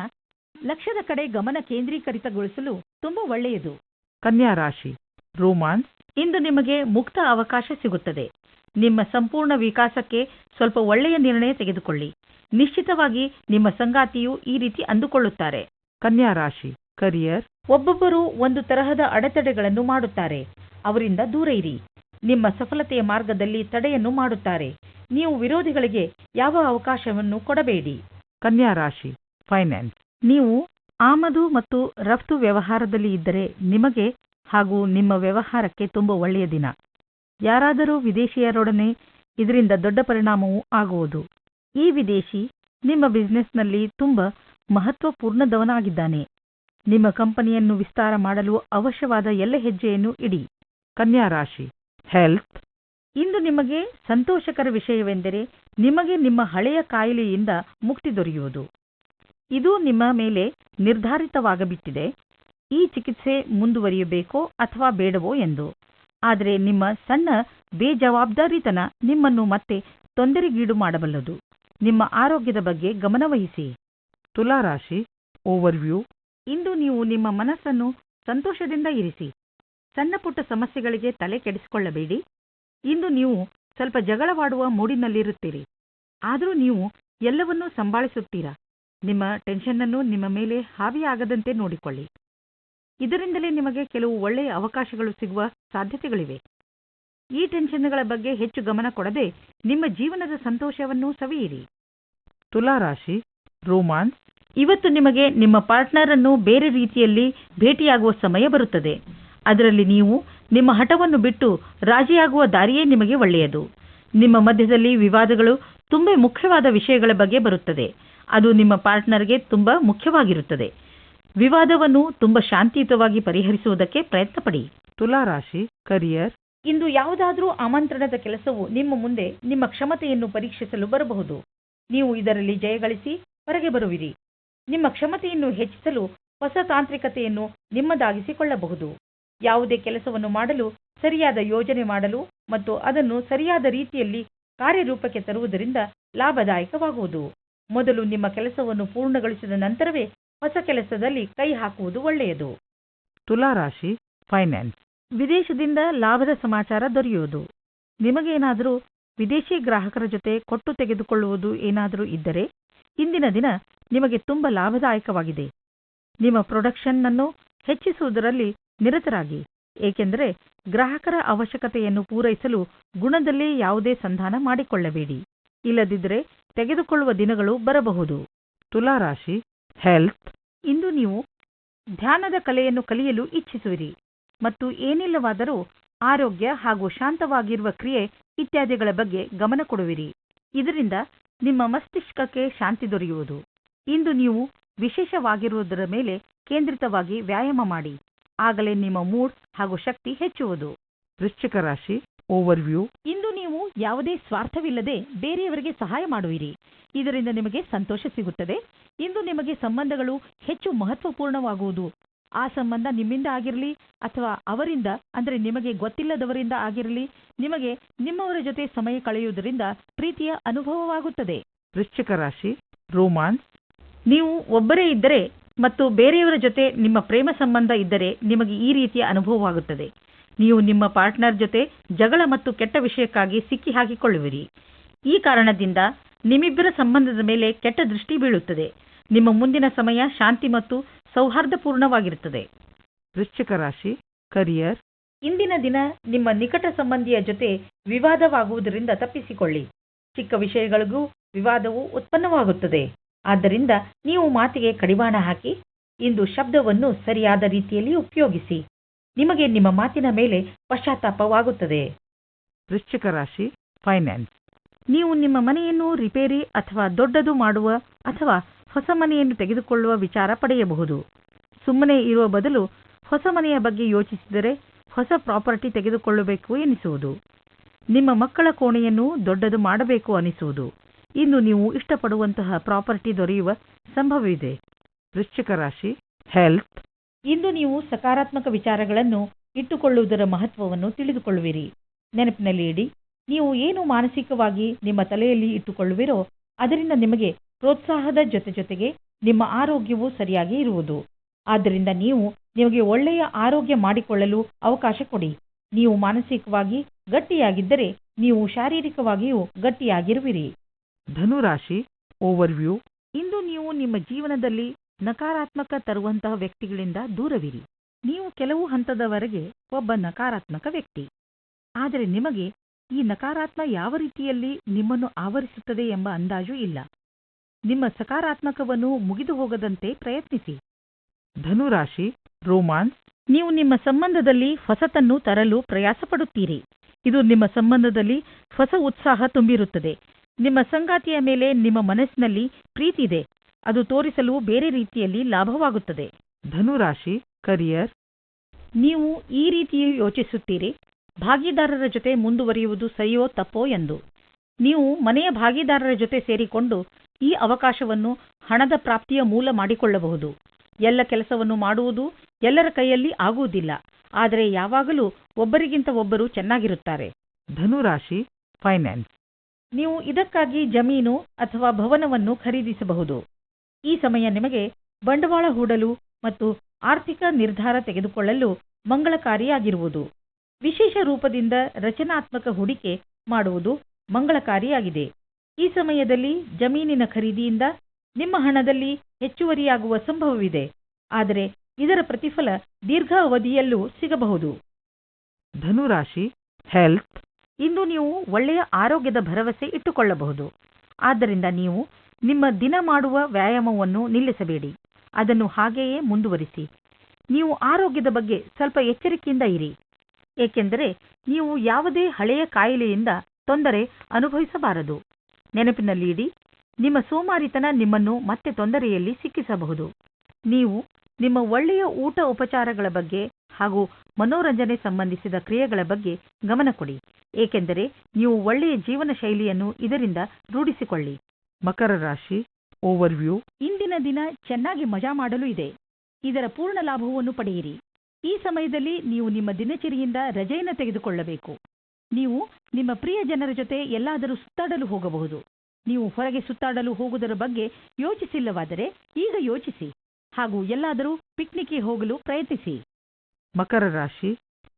ಲಕ್ಷ್ಯದ ಕಡೆ ಗಮನ ಕೇಂದ್ರೀಕರಿತಗೊಳಿಸಲು ತುಂಬಾ ಒಳ್ಳೆಯದು. ಕನ್ಯಾ ರಾಶಿ ರೋಮಾನ್ಸ್ ಇಂದು ನಿಮಗೆ ಮುಕ್ತ ಅವಕಾಶ ಸಿಗುತ್ತದೆ. ನಿಮ್ಮ ಸಂಪೂರ್ಣ ವಿಕಾಸಕ್ಕೆ ಸ್ವಲ್ಪ ಒಳ್ಳೆಯ ನಿರ್ಣಯ ತೆಗೆದುಕೊಳ್ಳಿ. ನಿಶ್ಚಿತವಾಗಿ ನಿಮ್ಮ ಸಂಗಾತಿಯು ಈ ರೀತಿ ಅಂದುಕೊಳ್ಳುತ್ತಾರೆ. ಕನ್ಯಾ ರಾಶಿ, ಕರಿಯರ್, ಒಬ್ಬೊಬ್ಬರು ಒಂದು ತರಹದ ಅಡೆತಡೆಗಳನ್ನು ಮಾಡುತ್ತಾರೆ. ಅವರಿಂದ ದೂರ ಇರಿ. ನಿಮ್ಮ ಸಫಲತೆಯ ಮಾರ್ಗದಲ್ಲಿ ತಡೆಯನ್ನು ಮಾಡುತ್ತಾರೆ. ನೀವು ವಿರೋಧಿಗಳಿಗೆ ಯಾವ ಅವಕಾಶವನ್ನು ಕೊಡಬೇಡಿ? ಕನ್ಯಾ ರಾಶಿ ಫೈನಾನ್ಸ್ ನೀವು ಆಮದು ಮತ್ತು ರಫ್ತು ವ್ಯವಹಾರದಲ್ಲಿ ಇದ್ದರೆ ನಿಮಗೆ ಹಾಗೂ ನಿಮ್ಮ ವ್ಯವಹಾರಕ್ಕೆ ತುಂಬ ಒಳ್ಳೆಯ ದಿನ. ಯಾರಾದರೂ ವಿದೇಶಿಯರೊಡನೆ ಇದರಿಂದ ದೊಡ್ಡ ಪರಿಣಾಮವೂ ಆಗುವುದು. ಈ ವಿದೇಶಿ ನಿಮ್ಮ ಬಿಸ್ನೆಸ್ನಲ್ಲಿ ತುಂಬ ಮಹತ್ವಪೂರ್ಣದವನಾಗಿದ್ದಾನೆ ನಿಮ್ಮ ಕಂಪನಿಯನ್ನು ವಿಸ್ತಾರ ಮಾಡಲು ಅವಶ್ಯವಾದ ಎಲ್ಲ ಹೆಜ್ಜೆಯನ್ನು ಇಡಿ. ಕನ್ಯಾ ರಾಶಿ ಹೆಲ್ತ್. ಇಂದು ನಿಮಗೆ ಸಂತೋಷಕರ ವಿಷಯವೆಂದರೆ ನಿಮಗೆ ನಿಮ್ಮ ಹಳೆಯ ಕಾಯಿಲೆಯಿಂದ ಮುಕ್ತಿ ದೊರೆಯುವುದು. ಇದು ನಿಮ್ಮ ಮೇಲೆ ನಿರ್ಧಾರಿತವಾಗಬಿಟ್ಟಿದೆ. ಈ ಚಿಕಿತ್ಸೆ ಮುಂದುವರಿಯಬೇಕೋ ಅಥವಾ ಬೇಡವೋ ಎಂದು. ಆದರೆ ನಿಮ್ಮ ಸಣ್ಣ ಬೇಜವಾಬ್ದಾರಿತನ ನಿಮ್ಮನ್ನು ಮತ್ತೆ ತೊಂದರೆಗೀಡು ಮಾಡಬಲ್ಲದು. ನಿಮ್ಮ ಆರೋಗ್ಯದ ಬಗ್ಗೆ ಗಮನವಹಿಸಿ. ತುಲಾ ರಾಶಿ ಓವರ್ವ್ಯೂ ಇಂದು ನೀವು ನಿಮ್ಮ ಮನಸ್ಸನ್ನು ಸಂತೋಷದಿಂದ ಇರಿಸಿ. ಸಣ್ಣ ಪುಟ್ಟ ಸಮಸ್ಯೆಗಳಿಗೆ ತಲೆ ಕೆಡಿಸಿಕೊಳ್ಳಬೇಡಿ. ಇಂದು ನೀವು ಸ್ವಲ್ಪ ಜಗಳವಾಡುವ ಮೂಡಿನಲ್ಲಿರುತ್ತೀರಿ. ಆದರೂ ನೀವು ಎಲ್ಲವನ್ನೂ ಸಂಭಾಳಿಸುತ್ತೀರಾ? ನಿಮ್ಮ ಟೆನ್ಷನ್ನನ್ನು ನಿಮ್ಮ ಮೇಲೆ ಹಾವಿಯಾಗದಂತೆ ನೋಡಿಕೊಳ್ಳಿ. ಇದರಿಂದಲೇ ನಿಮಗೆ ಕೆಲವು ಒಳ್ಳೆಯ ಅವಕಾಶಗಳು ಸಿಗುವ ಸಾಧ್ಯತೆಗಳಿವೆ. ಈ ಟೆನ್ಷನ್ಗಳ ಬಗ್ಗೆ ಹೆಚ್ಚು ಗಮನ ಕೊಡದೆ ನಿಮ್ಮ ಜೀವನದ ಸಂತೋಷವನ್ನು ಸವಿಯಿರಿ. ತುಲಾ ರಾಶಿ ರೋಮಾನ್ಸ್. ಇವತ್ತು ನಿಮಗೆ ನಿಮ್ಮ ಪಾರ್ಟ್ನರ್ ಅನ್ನು ಬೇರೆ ರೀತಿಯಲ್ಲಿ ಭೇಟಿಯಾಗುವ ಸಮಯ ಬರುತ್ತದೆ. ಅದರಲ್ಲಿ ನೀವು ನಿಮ್ಮ ಹಠವನ್ನು ಬಿಟ್ಟು ರಾಜಿಯಾಗುವ ದಾರಿಯೇ ನಿಮಗೆ ಒಳ್ಳೆಯದು. ನಿಮ್ಮ ಮಧ್ಯದಲ್ಲಿ ವಿವಾದಗಳು ತುಂಬಾ ಮುಖ್ಯವಾದ ವಿಷಯಗಳ ಬಗ್ಗೆ ಬರುತ್ತದೆ. ಅದು ನಿಮ್ಮ ಪಾರ್ಟ್ನರ್ಗೆ ತುಂಬಾ ಮುಖ್ಯವಾಗಿರುತ್ತದೆ. ವಿವಾದವನ್ನು ತುಂಬಾ ಶಾಂತಿಯುತವಾಗಿ ಪರಿಹರಿಸುವುದಕ್ಕೆ ಪ್ರಯತ್ನಪಡಿ. ತುಲಾ ರಾಶಿ ಕರಿಯರ್ ಇಂದು ಯಾವುದಾದರೂ ಆಮಂತ್ರಣದ ಕೆಲಸವು ನಿಮ್ಮ ಮುಂದೆ ನಿಮ್ಮ ಕ್ಷಮತೆಯನ್ನು ಪರೀಕ್ಷಿಸಲು ಬರಬಹುದು. ನೀವು ಇದರಲ್ಲಿ ಜಯಗಳಿಸಿ ಹೊರಗೆ ಬರುವಿರಿ. ನಿಮ್ಮ ಕ್ಷಮತೆಯನ್ನು ಹೆಚ್ಚಿಸಲು ಹೊಸ ತಾಂತ್ರಿಕತೆಯನ್ನು ನಿಮ್ಮದಾಗಿಸಿಕೊಳ್ಳಬಹುದು. ಯಾವುದೇ ಕೆಲಸವನ್ನು ಮಾಡಲು ಸರಿಯಾದ ಯೋಜನೆ ಮಾಡಲು ಮತ್ತು ಅದನ್ನು ಸರಿಯಾದ ರೀತಿಯಲ್ಲಿ ಕಾರ್ಯರೂಪಕ್ಕೆ ತರುವುದರಿಂದ ಲಾಭದಾಯಕವಾಗುವುದು. ಮೊದಲು ನಿಮ್ಮ ಕೆಲಸವನ್ನು ಪೂರ್ಣಗೊಳಿಸಿದ ನಂತರವೇ ಹೊಸ ಕೆಲಸದಲ್ಲಿ ಕೈ ಹಾಕುವುದು ಒಳ್ಳೆಯದು. ತುಲಾ ರಾಶಿ, ಫೈನಾನ್ಸ್. ವಿದೇಶದಿಂದ ಲಾಭದ ಸಮಾಚಾರ ದೊರೆಯುವುದು. ನಿಮಗೇನಾದರೂ ವಿದೇಶಿ ಗ್ರಾಹಕರ ಜೊತೆ ಕೊಟ್ಟು ತೆಗೆದುಕೊಳ್ಳುವುದು ಏನಾದರೂ ಇದ್ದರೆ ಇಂದಿನ ದಿನ ನಿಮಗೆ ತುಂಬ ಲಾಭದಾಯಕವಾಗಿದೆ. ನಿಮ್ಮ ಪ್ರೊಡಕ್ಷನ್ ಅನ್ನು ಹೆಚ್ಚಿಸುವುದರಲ್ಲಿ ನಿರತರಾಗಿ, ಏಕೆಂದರೆ ಗ್ರಾಹಕರ ಅವಶ್ಯಕತೆಯನ್ನು ಪೂರೈಸಲು ಗುಣದಲ್ಲಿ ಯಾವುದೇ ಸಂಧಾನ ಮಾಡಿಕೊಳ್ಳಬೇಡಿ. ಇಲ್ಲದಿದ್ದರೆ ತೆಗೆದುಕೊಳ್ಳುವ ದಿನಗಳು ಬರಬಹುದು. ತುಲಾ ರಾಶಿ ಹೆಲ್ತ್. ಇಂದು ನೀವು ಧ್ಯಾನದ ಕಲೆಯನ್ನು ಕಲಿಯಲು ಇಚ್ಛಿಸುವಿರಿ ಮತ್ತು ಏನಿಲ್ಲವಾದರೂ ಆರೋಗ್ಯ ಹಾಗೂ ಶಾಂತವಾಗಿರುವ ಕ್ರಿಯೆ ಇತ್ಯಾದಿಗಳ ಬಗ್ಗೆ ಗಮನ ಕೊಡುವಿರಿ. ಇದರಿಂದ ನಿಮ್ಮ ಮಸ್ತಿಷ್ಕಕ್ಕೆ ಶಾಂತಿ ದೊರೆಯುವುದು. ಇಂದು ನೀವು ವಿಶೇಷವಾಗಿರುವುದರ ಮೇಲೆ ಕೇಂದ್ರಿತವಾಗಿ ವ್ಯಾಯಾಮ ಮಾಡಿ. ಆಗಲೇ ನಿಮ್ಮ ಮೂಡ್ ಹಾಗೂ ಶಕ್ತಿ ಹೆಚ್ಚುವುದು. ವೃಶ್ಚಿಕ ರಾಶಿ ಓವರ್ವ್ಯೂ ಇಂದು ನೀವು ಯಾವುದೇ ಸ್ವಾರ್ಥವಿಲ್ಲದೆ ಬೇರೆಯವರಿಗೆ ಸಹಾಯ ಮಾಡುವಿರಿ. ಇದರಿಂದ ನಿಮಗೆ ಸಂತೋಷ ಸಿಗುತ್ತದೆ. ಇಂದು ನಿಮಗೆ ಸಂಬಂಧಗಳು ಹೆಚ್ಚು ಮಹತ್ವಪೂರ್ಣವಾಗುವುದು. ಆ ಸಂಬಂಧ ನಿಮ್ಮಿಂದ ಆಗಿರಲಿ ಅಥವಾ ಅವರಿಂದ ಅಂದರೆ ನಿಮಗೆ ಗೊತ್ತಿಲ್ಲದವರಿಂದ ಆಗಿರಲಿ ನಿಮಗೆ ನಿಮ್ಮವರ ಜೊತೆ ಸಮಯ ಕಳೆಯುವುದರಿಂದ ಪ್ರೀತಿಯ ಅನುಭವವಾಗುತ್ತದೆ. ವೃಶ್ಚಿಕ ರಾಶಿ ರೋಮಾನ್ಸ್ ನೀವು ಒಬ್ಬರೇ ಇದ್ದರೆ ಮತ್ತು ಬೇರೆಯವರ ಜೊತೆ ನಿಮ್ಮ ಪ್ರೇಮ ಸಂಬಂಧ ಇದ್ದರೆ ನಿಮಗೆ ಈ ರೀತಿಯ ಅನುಭವವಾಗುತ್ತದೆ. ನೀವು ನಿಮ್ಮ ಪಾರ್ಟ್ನರ್ ಜೊತೆ ಜಗಳ ಮತ್ತು ಕೆಟ್ಟ ವಿಷಯಕ್ಕಾಗಿ ಸಿಕ್ಕಿ ಹಾಕಿಕೊಳ್ಳುವಿರಿ. ಈ ಕಾರಣದಿಂದ ನಿಮ್ಮಿಬ್ಬರ ಸಂಬಂಧದ ಮೇಲೆ ಕೆಟ್ಟ ದೃಷ್ಟಿ ಬೀಳುತ್ತದೆ. ನಿಮ್ಮ ಮುಂದಿನ ಸಮಯ ಶಾಂತಿ ಮತ್ತು ಸೌಹಾರ್ದಪೂರ್ಣವಾಗಿರುತ್ತದೆ. ವೃಶ್ಚಿಕ ರಾಶಿ ಕರಿಯರ್ ಇಂದಿನ ದಿನ ನಿಮ್ಮ ನಿಕಟ ಸಂಬಂಧಿಯ ಜೊತೆ ವಿವಾದವಾಗುವುದರಿಂದ ತಪ್ಪಿಸಿಕೊಳ್ಳಿ. ಚಿಕ್ಕ ವಿಷಯಗಳಿಗೂ ವಿವಾದವು ಉತ್ಪನ್ನವಾಗುತ್ತದೆ. ಆದ್ದರಿಂದ ನೀವು ಮಾತಿಗೆ ಕಡಿವಾಣ ಹಾಕಿ, ಇಂದು ಶಬ್ದವನ್ನು ಸರಿಯಾದ ರೀತಿಯಲ್ಲಿ ಉಪಯೋಗಿಸಿ. ನಿಮಗೆ ನಿಮ್ಮ ಮಾತಿನ ಮೇಲೆ ಪಶ್ಚಾತ್ತಾಪವಾಗುತ್ತದೆ. ವೃಶ್ಚಿಕ ರಾಶಿ ಫೈನಾನ್ಸ್ ನೀವು ನಿಮ್ಮ ಮನೆಯನ್ನು ರಿಪೇರಿ ಅಥವಾ ದೊಡ್ಡದು ಮಾಡುವ ಅಥವಾ ಹೊಸ ಮನೆಯನ್ನು ತೆಗೆದುಕೊಳ್ಳುವ ವಿಚಾರ ಪಡೆಯಬಹುದು. ಸುಮ್ಮನೆ ಇರುವ ಬದಲು ಹೊಸ ಮನೆಯ ಬಗ್ಗೆ ಯೋಚಿಸಿದರೆ ಹೊಸ ಪ್ರಾಪರ್ಟಿ ತೆಗೆದುಕೊಳ್ಳಬೇಕು ಎನಿಸುವುದು. ನಿಮ್ಮ ಮಕ್ಕಳ ಕೋಣೆಯನ್ನು ದೊಡ್ಡದು ಮಾಡಬೇಕು ಅನಿಸುವುದು. ಇಂದು ನೀವು ಇಷ್ಟಪಡುವಂತಹ ಪ್ರಾಪರ್ಟಿ ದೊರೆಯುವ ಸಂಭವವಿದೆ. ವೃಶ್ಚಿಕ ರಾಶಿ ಹೆಲ್ತ್ ಇಂದು ನೀವು ಸಕಾರಾತ್ಮಕ ವಿಚಾರಗಳನ್ನು ಇಟ್ಟುಕೊಳ್ಳುವುದರ ಮಹತ್ವವನ್ನು ತಿಳಿದುಕೊಳ್ಳುವಿರಿ. ನೆನಪಿನಲ್ಲಿ ಇಡಿ, ನೀವು ಏನು ಮಾನಸಿಕವಾಗಿ ನಿಮ್ಮ ತಲೆಯಲ್ಲಿ ಇಟ್ಟುಕೊಳ್ಳುವಿರೋ ಅದರಿಂದ ನಿಮಗೆ ಪ್ರೋತ್ಸಾಹದ ಜೊತೆ ಜೊತೆಗೆ ನಿಮ್ಮ ಆರೋಗ್ಯವು ಸರಿಯಾಗಿ ಇರುವುದು. ಆದ್ದರಿಂದ ನೀವು ನಿಮಗೆ ಒಳ್ಳೆಯ ಆರೋಗ್ಯ ಮಾಡಿಕೊಳ್ಳಲು ಅವಕಾಶ ಕೊಡಿ. ನೀವು ಮಾನಸಿಕವಾಗಿ ಗಟ್ಟಿಯಾಗಿದ್ದರೆ ನೀವು ಶಾರೀರಿಕವಾಗಿಯೂ ಗಟ್ಟಿಯಾಗಿರುವಿರಿ. ಧನು ರಾಶಿ ಓವರ್ವ್ಯೂ ಇಂದು ನೀವು ನಿಮ್ಮ ಜೀವನದಲ್ಲಿ ನಕಾರಾತ್ಮಕ ತರುವಂತಹ ವ್ಯಕ್ತಿಗಳಿಂದ ದೂರವಿರಿ. ನೀವು ಕೆಲವು ಹಂತದವರೆಗೆ ಒಬ್ಬ ನಕಾರಾತ್ಮಕ ವ್ಯಕ್ತಿ. ಆದರೆ ನಿಮಗೆ ಈ ನಕಾರಾತ್ಮ ಯಾವ ರೀತಿಯಲ್ಲಿ ನಿಮ್ಮನ್ನು ಆವರಿಸುತ್ತದೆ ಎಂಬ ಅಂದಾಜು ಇಲ್ಲ. ನಿಮ್ಮ ಸಕಾರಾತ್ಮಕವನ್ನು ಮುಗಿದು ಹೋಗದಂತೆ ಪ್ರಯತ್ನಿಸಿ. ಧನುರಾಶಿ ರೋಮಾನ್ಸ್ ನೀವು ನಿಮ್ಮ ಸಂಬಂಧದಲ್ಲಿ ಹೊಸತನ್ನು ತರಲು ಪ್ರಯಾಸ ಪಡುತ್ತೀರಿ ಇದು ನಿಮ್ಮ ಸಂಬಂಧದಲ್ಲಿ ಹೊಸ ಉತ್ಸಾಹ ತುಂಬಿರುತ್ತದೆ. ನಿಮ್ಮ ಸಂಗಾತಿಯ ಮೇಲೆ ನಿಮ್ಮ ಮನಸ್ಸಿನಲ್ಲಿ ಪ್ರೀತಿ ಇದೆ. ಅದು ತೋರಿಸಲು ಬೇರೆ ರೀತಿಯಲ್ಲಿ ಲಾಭವಾಗುತ್ತದೆ. ಧನುರಾಶಿ ಕರಿಯರ್ ನೀವು ಈ ರೀತಿಯೂ ಯೋಚಿಸುತ್ತೀರಿ. ಭಾಗಿದಾರರ ಜೊತೆ ಮುಂದುವರಿಯುವುದು ಸರಿಯೋ ತಪ್ಪೋ ಎಂದು. ನೀವು ಮನೆಯ ಭಾಗಿದಾರರ ಜೊತೆ ಸೇರಿಕೊಂಡು ಈ ಅವಕಾಶವನ್ನು ಹಣದ ಪ್ರಾಪ್ತಿಯ ಮೂಲ ಮಾಡಿಕೊಳ್ಳಬಹುದು. ಎಲ್ಲ ಕೆಲಸವನ್ನು ಮಾಡುವುದು ಎಲ್ಲರ ಕೈಯಲ್ಲಿ ಆಗುವುದಿಲ್ಲ. ಆದರೆ ಯಾವಾಗಲೂ ಒಬ್ಬರಿಗಿಂತ ಒಬ್ಬರು ಚೆನ್ನಾಗಿರುತ್ತಾರೆ. ಧನುರಾಶಿ ಫೈನಾನ್ಸ್ ನೀವು ಇದಕ್ಕಾಗಿ ಜಮೀನು ಅಥವಾ ಭವನವನ್ನು ಖರೀದಿಸಬಹುದು. ಈ ಸಮಯ ನಿಮಗೆ ಬಂಡವಾಳ ಹೂಡಲು ಮತ್ತು ಆರ್ಥಿಕ ನಿರ್ಧಾರ ತೆಗೆದುಕೊಳ್ಳಲು ಮಂಗಳಕಾರಿಯಾಗಿರುವುದು. ವಿಶೇಷ ರೂಪದಿಂದ ರಚನಾತ್ಮಕ ಹೂಡಿಕೆ ಮಾಡುವುದು ಮಂಗಳಕಾರಿಯಾಗಿದೆ. ಈ ಸಮಯದಲ್ಲಿ ಜಮೀನಿನ ಖರೀದಿಯಿಂದ ನಿಮ್ಮ ಹಣದಲ್ಲಿ ಹೆಚ್ಚುವರಿಯಾಗುವ ಸಂಭವವಿದೆ. ಆದರೆ ಇದರ ಪ್ರತಿಫಲ ದೀರ್ಘಾವಧಿಯಲ್ಲೂ ಸಿಗಬಹುದು. ಧನುರಾಶಿ ಹೆಲ್ತ್ ಇಂದು ನೀವು ಒಳ್ಳೆಯ ಆರೋಗ್ಯದ ಭರವಸೆ ಇಟ್ಟುಕೊಳ್ಳಬಹುದು. ಆದ್ದರಿಂದ ನೀವು ನಿಮ್ಮ ದಿನ ಮಾಡುವ ವ್ಯಾಯಾಮವನ್ನು ನಿಲ್ಲಿಸಬೇಡಿ. ಅದನ್ನು ಹಾಗೆಯೇ ಮುಂದುವರಿಸಿ. ನೀವು ಆರೋಗ್ಯದ ಬಗ್ಗೆ ಸ್ವಲ್ಪ ಎಚ್ಚರಿಕೆಯಿಂದ ಇರಿ. ಏಕೆಂದರೆ ನೀವು ಯಾವುದೇ ಹಳೆಯ ಕಾಯಿಲೆಯಿಂದ ತೊಂದರೆ ಅನುಭವಿಸಬಾರದು. ನೆನಪಿನಲ್ಲಿಡಿ ನಿಮ್ಮ ಸೋಮಾರಿತನ ನಿಮ್ಮನ್ನು ಮತ್ತೆ ತೊಂದರೆಯಲ್ಲಿ ಸಿಕ್ಕಿಸಬಹುದು. ನೀವು ನಿಮ್ಮ ಒಳ್ಳೆಯ ಊಟ ಉಪಚಾರಗಳ ಬಗ್ಗೆ ಹಾಗೂ ಮನೋರಂಜನೆ ಸಂಬಂಧಿಸಿದ ಕ್ರಿಯೆಗಳ ಬಗ್ಗೆ ಗಮನ ಕೊಡಿ. ಏಕೆಂದರೆ ನೀವು ಒಳ್ಳೆಯ ಜೀವನ ಶೈಲಿಯನ್ನು ಇದರಿಂದ ರೂಢಿಸಿಕೊಳ್ಳಿ. ಮಕರ ರಾಶಿ ಓವರ್ವ್ಯೂ ಇಂದಿನ ದಿನ ಚೆನ್ನಾಗಿ ಮಜಾ ಮಾಡಲು ಇದೆ. ಇದರ ಪೂರ್ಣ ಲಾಭವನ್ನು ಪಡೆಯಿರಿ. ಈ ಸಮಯದಲ್ಲಿ ನೀವು ನಿಮ್ಮ ದಿನಚರಿಯಿಂದ ರಜೆಯನ್ನು ತೆಗೆದುಕೊಳ್ಳಬೇಕು. ನೀವು ನಿಮ್ಮ ಪ್ರಿಯ ಜನರ ಜೊತೆ ಎಲ್ಲಾದರೂ ಸುತ್ತಾಡಲು ಹೋಗಬಹುದು. ನೀವು ಹೊರಗೆ ಸುತ್ತಾಡಲು ಹೋಗುವುದರ ಬಗ್ಗೆ ಯೋಚಿಸಿಲ್ಲವಾದರೆ ಈಗ ಯೋಚಿಸಿ ಹಾಗೂ ಎಲ್ಲಾದರೂ ಪಿಕ್ನಿಕ್ಗೆ ಹೋಗಲು ಪ್ರಯತ್ನಿಸಿ. ಮಕರ ರಾಶಿ,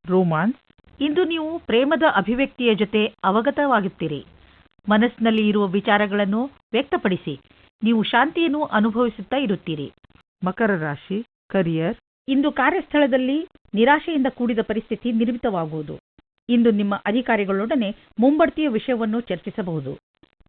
ರೋಮಾನ್ಸ್. ಇಂದು ನೀವು ಪ್ರೇಮದ ಅಭಿವ್ಯಕ್ತಿಯ ಜೊತೆ ಅವಗತವಾಗುತ್ತೀರಿ. ಮನಸ್ಸಿನಲ್ಲಿ ಇರುವ ವಿಚಾರಗಳನ್ನು ವ್ಯಕ್ತಪಡಿಸಿ, ನೀವು ಶಾಂತಿಯನ್ನು ಅನುಭವಿಸುತ್ತಾ ಇರುತ್ತೀರಿ. ಮಕರ ರಾಶಿ ಕರಿಯರ್ ಇಂದು ಕಾರ್ಯಸ್ಥಳದಲ್ಲಿ ನಿರಾಶೆಯಿಂದ ಕೂಡಿದ ಪರಿಸ್ಥಿತಿ ನಿರ್ಮಿತವಾಗುವುದು. ಇಂದು ನಿಮ್ಮ ಅಧಿಕಾರಿಗಳೊಡನೆ ಮುಂಬಡ್ತಿಯ ವಿಷಯವನ್ನು ಚರ್ಚಿಸಬಹುದು.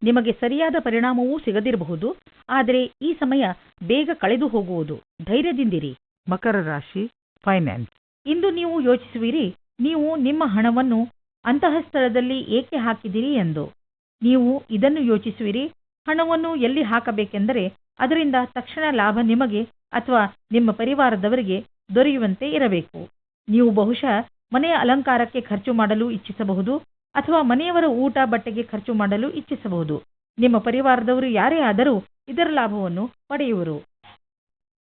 ನಿಮಗೆ ಸರಿಯಾದ ಪರಿಣಾಮವೂ ಸಿಗದಿರಬಹುದು. ಆದರೆ ಈ ಸಮಯ ಬೇಗ ಕಳೆದು ಹೋಗುವುದು ಧೈರ್ಯದಿಂದಿರಿ. ಮಕರ ರಾಶಿ ಫೈನಾನ್ಸ್ ಇಂದು ನೀವು ಯೋಚಿಸುವಿರಿ, ನೀವು ನಿಮ್ಮ ಹಣವನ್ನು ಅಂತಹ ಸ್ಥಳದಲ್ಲಿ ಏಕೆ ಹಾಕಿದಿರಿ ಎಂದು. ನೀವು ಇದನ್ನು ಯೋಚಿಸುವಿರಿ, ಹಣವನ್ನು ಎಲ್ಲಿ ಹಾಕಬೇಕೆಂದರೆ ಅದರಿಂದ ತಕ್ಷಣ ಲಾಭ ನಿಮಗೆ ಅಥವಾ ನಿಮ್ಮ ಪರಿವಾರದವರಿಗೆ ದೊರೆಯುವಂತೆ ಇರಬೇಕು. ನೀವು ಬಹುಶಃ ಮನೆಯ ಅಲಂಕಾರಕ್ಕೆ ಖರ್ಚು ಮಾಡಲು ಇಚ್ಛಿಸಬಹುದು ಅಥವಾ ಮನೆಯವರ ಊಟ ಬಟ್ಟೆಗೆ ಖರ್ಚು ಮಾಡಲು ಇಚ್ಛಿಸಬಹುದು. ನಿಮ್ಮ ಪರಿವಾರದವರು ಯಾರೇ ಆದರೂ ಇದರ ಲಾಭವನ್ನು ಪಡೆಯುವರು.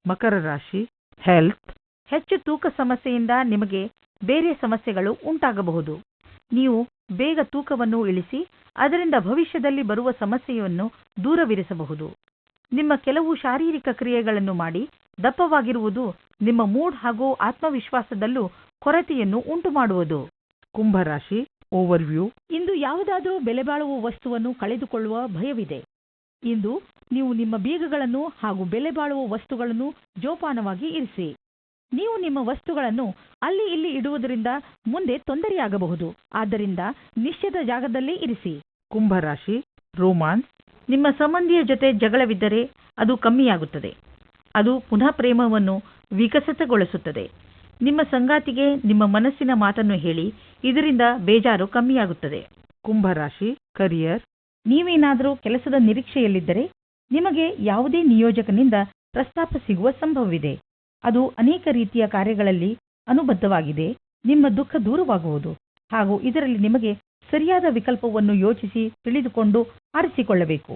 ಮಕರ ರಾಶಿ ಹೆಲ್ತ್ ಹೆಚ್ಚು ತೂಕ ಸಮಸ್ಯೆಯಿಂದ ನಿಮಗೆ ಬೇರೆ ಸಮಸ್ಯೆಗಳು ಉಂಟಾಗಬಹುದು. ನೀವು ಬೇಗ ತೂಕವನ್ನು ಇಳಿಸಿ ಅದರಿಂದ ಭವಿಷ್ಯದಲ್ಲಿ ಬರುವ ಸಮಸ್ಯೆಯನ್ನು ದೂರವಿರಿಸಬಹುದು. ನಿಮ್ಮ ಕೆಲವು ಶಾರೀರಿಕ ಕ್ರಿಯೆಗಳನ್ನು ಮಾಡಿ ದಪ್ಪವಾಗಿರುವುದು ನಿಮ್ಮ ಮೂಡ್ ಹಾಗೂ ಆತ್ಮವಿಶ್ವಾಸದಲ್ಲೂ ಕೊರತೆಯನ್ನು ಉಂಟುಮಾಡುವುದು. ಕುಂಭರಾಶಿ ಓವರ್ವ್ಯೂ. ಇಂದು ಯಾವುದಾದರೂ ಬೆಲೆಬಾಳುವ ವಸ್ತುವನ್ನು ಕಳೆದುಕೊಳ್ಳುವ ಭಯವಿದೆ. ಇಂದು ನೀವು ನಿಮ್ಮ ಬೀಗಗಳನ್ನು ಹಾಗೂ ಬೆಲೆಬಾಳುವ ವಸ್ತುಗಳನ್ನು ಜೋಪಾನವಾಗಿ ಇರಿಸಿ. ನೀವು ನಿಮ್ಮ ವಸ್ತುಗಳನ್ನು ಅಲ್ಲಿ ಇಲ್ಲಿ ಇಡುವುದರಿಂದ ಮುಂದೆ ತೊಂದರೆಯಾಗಬಹುದು. ಆದ್ದರಿಂದ ನಿಶ್ಚಿತ ಜಾಗದಲ್ಲೇ ಇರಿಸಿ. ಕುಂಭರಾಶಿ ರೋಮಾನ್ಸ್ ನಿಮ್ಮ ಸಂಬಂಧಿಯ ಜೊತೆ ಜಗಳವಿದ್ದರೆ ಅದು ಕಮ್ಮಿಯಾಗುತ್ತದೆ. ಅದು ಪುನಃ ಪ್ರೇಮವನ್ನು ವಿಕಸಿತಗೊಳಿಸುತ್ತದೆ. ನಿಮ್ಮ ಸಂಗಾತಿಗೆ ನಿಮ್ಮ ಮನಸ್ಸಿನ ಮಾತನ್ನು ಹೇಳಿ ಇದರಿಂದ ಬೇಜಾರು ಕಮ್ಮಿಯಾಗುತ್ತದೆ. ಕುಂಭರಾಶಿ ಕರಿಯರ್. ನೀವೇನಾದರೂ ಕೆಲಸದ ನಿರೀಕ್ಷೆಯಲ್ಲಿದ್ದರೆ ನಿಮಗೆ ಯಾವುದೇ ನಿಯೋಜಕನಿಂದ ಪ್ರಸ್ತಾಪ ಸಿಗುವ ಸಂಭವವಿದೆ. ಅದು ಅನೇಕ ರೀತಿಯ ಕಾರ್ಯಗಳಲ್ಲಿ ಅನುಬದ್ಧವಾಗಿದೆ. ನಿಮ್ಮ ದುಃಖ ದೂರವಾಗುವುದು. ಹಾಗೂ ಇದರಲ್ಲಿ ನಿಮಗೆ ಸರಿಯಾದ ವಿಕಲ್ಪವನ್ನು ಯೋಚಿಸಿ ತಿಳಿದುಕೊಂಡು ಆರಿಸಿಕೊಳ್ಳಬೇಕು.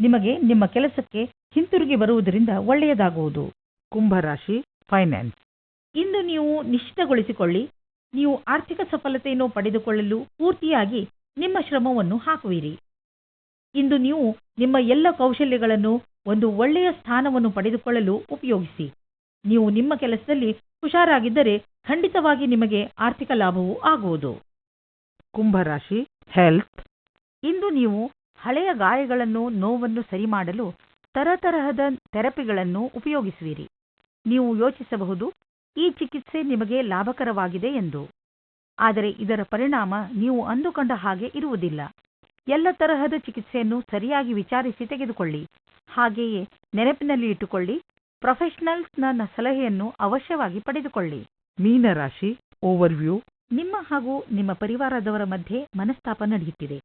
ನಿಮಗೆ ನಿಮ್ಮ ಕೆಲಸಕ್ಕೆ ಹಿಂತಿರುಗಿ ಬರುವುದರಿಂದ ಒಳ್ಳೆಯದಾಗುವುದು. ಕುಂಭರಾಶಿ ಫೈನಾನ್ಸ್ ಇಂದು ನೀವು ನಿಶ್ಚಿತಗೊಳಿಸಿಕೊಳ್ಳಿ. ನೀವು ಆರ್ಥಿಕ ಸಫಲತೆಯನ್ನು ಪಡೆದುಕೊಳ್ಳಲು ಪೂರ್ತಿಯಾಗಿ ನಿಮ್ಮ ಶ್ರಮವನ್ನು ಹಾಕುವಿರಿ. ಇಂದು ನೀವು ನಿಮ್ಮ ಎಲ್ಲ ಕೌಶಲ್ಯಗಳನ್ನು ಒಂದು ಒಳ್ಳೆಯ ಸ್ಥಾನವನ್ನು ಪಡೆದುಕೊಳ್ಳಲು ಉಪಯೋಗಿಸಿ. ನೀವು ನಿಮ್ಮ ಕೆಲಸದಲ್ಲಿ ಹುಷಾರಾಗಿದ್ದರೆ ಖಂಡಿತವಾಗಿ ನಿಮಗೆ ಆರ್ಥಿಕ ಲಾಭವೂ ಆಗುವುದು. ಕುಂಭರಾಶಿ ಹೆಲ್ತ್ ಇಂದು ನೀವು ಹಳೆಯ ಗಾಯಗಳನ್ನು ನೋವನ್ನು ಸರಿ ಮಾಡಲು ತರತರಹದ ಥೆರಪಿಗಳನ್ನು ಉಪಯೋಗಿಸುವಿರಿ. ನೀವು ಯೋಚಿಸಬಹುದು ಈ ಚಿಕಿತ್ಸೆ ನಿಮಗೆ ಲಾಭಕರವಾಗಿದೆ ಎಂದು. ಆದರೆ ಇದರ ಪರಿಣಾಮ ನೀವು ಅಂದುಕೊಂಡ ಹಾಗೆ ಇರುವುದಿಲ್ಲ. ಎಲ್ಲ ತರಹದ ಚಿಕಿತ್ಸೆಯನ್ನು ಸರಿಯಾಗಿ ವಿಚಾರಿಸಿ ತೆಗೆದುಕೊಳ್ಳಿ. ಹಾಗೆಯೇ ನೆನಪಿನಲ್ಲಿ ಇಟ್ಟುಕೊಳ್ಳಿ ಪ್ರೊಫೆಷನಲ್ಸ್ನ ಸಲಹೆಯನ್ನು ಅವಶ್ಯವಾಗಿ ಪಡೆದುಕೊಳ್ಳಿ. ಮೀನರಾಶಿ ಓವರ್ವ್ಯೂ. ನಿಮ್ಮ ಹಾಗೂ ನಿಮ್ಮ ಪರಿವಾರದವರ ಮಧ್ಯೆ ಮನಸ್ತಾಪ ನಡೆಯುತ್ತಿದೆ.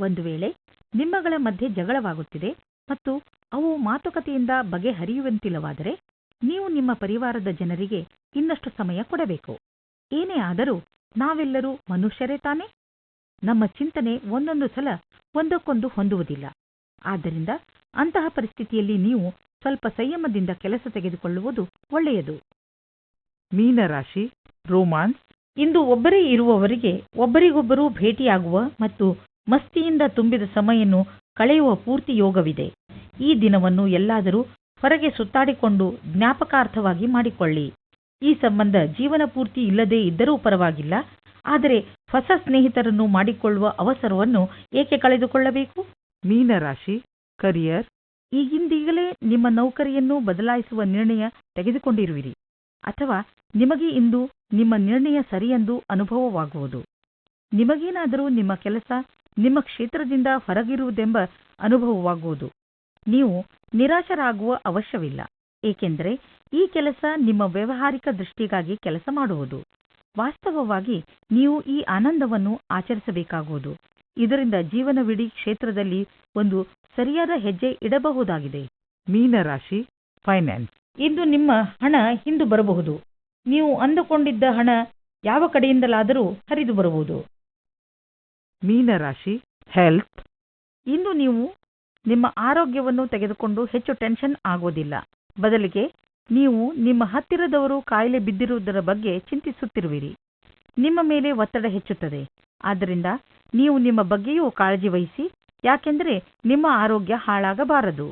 ಒಂದು ವೇಳೆ ನಿಮ್ಮಗಳ ಮಧ್ಯೆ ಜಗಳವಾಗುತ್ತಿದೆ ಮತ್ತು ಅವು ಮಾತುಕತೆಯಿಂದ ಬಗೆಹರಿಯುವಂತಿಲ್ಲವಾದರೆ ನೀವು ನಿಮ್ಮ ಪರಿವಾರದ ಜನರಿಗೆ ಇನ್ನಷ್ಟು ಸಮಯ ಕೊಡಬೇಕು. ಏನೇ ಆದರೂ ನಾವೆಲ್ಲರೂ ಮನುಷ್ಯರೇ ತಾನೇ? ನಮ್ಮ ಚಿಂತನೆ ಒಂದೊಂದು ಸಲ ಒಂದಕ್ಕೊಂದು ಹೊಂದುವುದಿಲ್ಲ. ಆದ್ದರಿಂದ ಅಂತಹ ಪರಿಸ್ಥಿತಿಯಲ್ಲಿ ನೀವು ಸ್ವಲ್ಪ ಸಂಯಮದಿಂದ ಕೆಲಸ ತೆಗೆದುಕೊಳ್ಳುವುದು ಒಳ್ಳೆಯದು. ಮೀನರಾಶಿ, ರೋಮಾನ್ಸ್. ಇಂದು ಒಬ್ಬರೇ ಇರುವವರಿಗೆ ಒಬ್ಬರಿಗೊಬ್ಬರು ಭೇಟಿಯಾಗುವ ಮತ್ತು ಮಸ್ತಿಯಿಂದ ತುಂಬಿದ ಸಮಯನ್ನು ಕಳೆಯುವ ಪೂರ್ತಿ ಯೋಗವಿದೆ. ಈ ದಿನವನ್ನು ಎಲ್ಲಾದರೂ ಹೊರಗೆ ಸುತ್ತಾಡಿಕೊಂಡು ಜ್ಞಾಪಕಾರ್ಥವಾಗಿ ಮಾಡಿಕೊಳ್ಳಿ. ಈ ಸಂಬಂಧ ಜೀವನ ಪೂರ್ತಿ ಇಲ್ಲದೇ ಇದ್ದರೂ ಪರವಾಗಿಲ್ಲ. ಆದರೆ ಹೊಸ ಸ್ನೇಹಿತರನ್ನು ಮಾಡಿಕೊಳ್ಳುವ ಅವಸರವನ್ನು ಏಕೆ ಕಳೆದುಕೊಳ್ಳಬೇಕು? ಮೀನರಾಶಿ, ಕರಿಯರ್ ಈಗಿಂದೀಗಲೇ ನಿಮ್ಮ ನೌಕರಿಯನ್ನು ಬದಲಾಯಿಸುವ ನಿರ್ಣಯ ತೆಗೆದುಕೊಂಡಿರುವಿರಿ. ಅಥವಾ ನಿಮಗೆ ಇಂದು ನಿಮ್ಮ ನಿರ್ಣಯ ಸರಿಯೆಂದು ಅನುಭವವಾಗುವುದು. ನಿಮಗೇನಾದರೂ ನಿಮ್ಮ ಕೆಲಸ ನಿಮ್ಮ ಕ್ಷೇತ್ರದಿಂದ ಹೊರಗಿರುವುದೆಂಬ ಅನುಭವವಾಗುವುದು. ನೀವು ನಿರಾಶರಾಗುವ ಅವಶ್ಯವಿಲ್ಲ. ಏಕೆಂದರೆ ಈ ಕೆಲಸ ನಿಮ್ಮ ವ್ಯಾವಹಾರಿಕ ದೃಷ್ಟಿಗಾಗಿ ಕೆಲಸ ಮಾಡುವುದು. ವಾಸ್ತವವಾಗಿ ನೀವು ಈ ಆನಂದವನ್ನು ಆಚರಿಸಬೇಕಾಗುವುದು. ಇದರಿಂದ ಜೀವನವಿಡೀ ಕ್ಷೇತ್ರದಲ್ಲಿ ಒಂದು ಸರಿಯಾದ ಹೆಜ್ಜೆ ಇಡಬಹುದಾಗಿದೆ. ಮೀನರಾಶಿ ಫೈನಾನ್ಸ್ ಇಂದು ನಿಮ್ಮ ಹಣ ಹಿಂದು ಬರಬಹುದು. ನೀವು ಅಂದುಕೊಂಡಿದ್ದ ಹಣ ಯಾವ ಕಡೆಯಿಂದಲಾದರೂ ಹರಿದು ಬರುವುದು ಮೀನರಾಶಿ ಹೆಲ್ತ್ ಇಂದು ನೀವು ನಿಮ್ಮ ಆರೋಗ್ಯವನ್ನು ತೆಗೆದುಕೊಂಡು ಹೆಚ್ಚು ಟೆನ್ಷನ್ ಆಗೋದಿಲ್ಲ. ಬದಲಿಗೆ ನೀವು ನಿಮ್ಮ ಹತ್ತಿರದವರು ಕಾಯಿಲೆ ಬಿದ್ದಿರುವುದರ ಬಗ್ಗೆ ಚಿಂತಿಸುತ್ತಿರುವಿರಿ. ನಿಮ್ಮ ಮೇಲೆ ಒತ್ತಡ ಹೆಚ್ಚುತ್ತದೆ. ಆದ್ದರಿಂದ ನೀವು ನಿಮ್ಮ ಬಗ್ಗೆಯೂ ಕಾಳಜಿ ವಹಿಸಿ ಯಾಕೆಂದರೆ ನಿಮ್ಮ ಆರೋಗ್ಯ ಹಾಳಾಗಬಾರದು.